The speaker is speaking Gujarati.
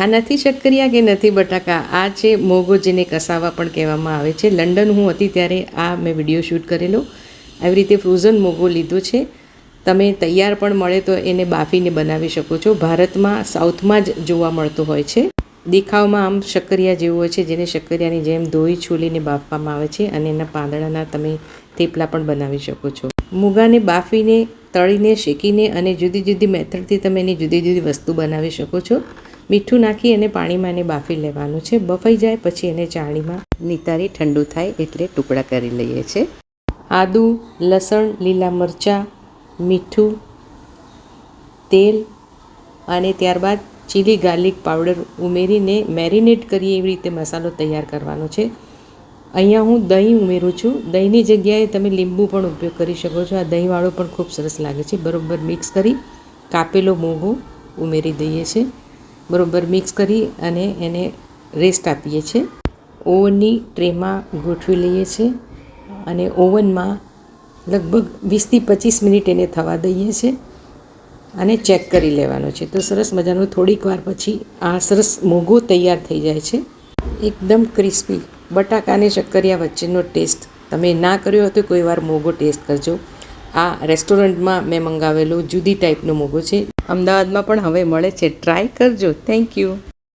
આ નથી શક્કરિયા કે નથી બટાકા? આ છે મોગો જેને કસાવા પણ કહેવામાં આવે છે. લંડન હું હતી ત્યારે આ મેં વીડિયો શૂટ કરેલો. આવી રીતે ફ્રોઝન મોગો લીધો છે. તમે તૈયાર પણ મળે તો એને બાફીને બનાવી શકો છો. ભારતમાં, સાઉથમાં જ જોવા મળતો હોય છે. દેખાવમાં આમ શક્કરિયા જેવું હોય છે, જેને શક્કરિયાની જેમ ધોઈ છોલીને બાફવામાં આવે છે અને એના પાંદડાના તમે થેપલા પણ બનાવી શકો છો. મૂગાને બાફીને, તળીને, શેકીને અને જુદી જુદી મેથડથી તમે એની જુદી જુદી વસ્તુ બનાવી શકો છો. મીઠું નાખી અને પાણીમાં એને બાફી લેવાનું છે. બફાઈ જાય પછી એને ચાણીમાં નિતારી ઠંડુ થાય એટલે ટુકડા કરી લઈએ છીએ આદું, લસણ, લીલા મરચાં, મીઠું, તેલ અને ત્યારબાદ ચીલી ગાર્લિક પાવડર ઉમેરીને મેરિનેટ કરીએ એવી રીતે મસાલો તૈયાર કરવાનો છે. અહીંયા હું દહીં ઉમેરું છું. દહીંની જગ્યાએ તમે લીંબુ પણ ઉપયોગ કરી શકો છો. આ દહીંવાળો પણ ખૂબ સરસ લાગે છે. બરાબર મિક્સ કરી કાપેલો મોંઘો ઉમેરી દઈએ છીએ બરોબર મિક્સ કરી અને એને રેસ્ટ આપીએ છીએ. ઓવનની ટ્રેમાં ગોઠવી લઈએ છીએ અને ઓવનમાં લગભગ વીસથી પચીસ મિનિટ એને થવા દઈએ છીએ અને ચેક કરી લેવાનો છે. તો સરસ મજાનું થોડીક વાર પછી આ સરસ મોગો તૈયાર થઈ જાય છે. એકદમ ક્રિસ્પી બટાકા અને શક્કરિયા વચ્ચેનો ટેસ્ટ તમે ના કર્યો હોય તો કોઈ વાર મોગો ટેસ્ટ કરજો. આ રેસ્ટોરન્ટમાં મેં મંગાવેલો જુદી ટાઈપનો મોગો છે. અમદાવાદમાં પણ હવે મળે છે. ટ્રાય કરજો. Thank you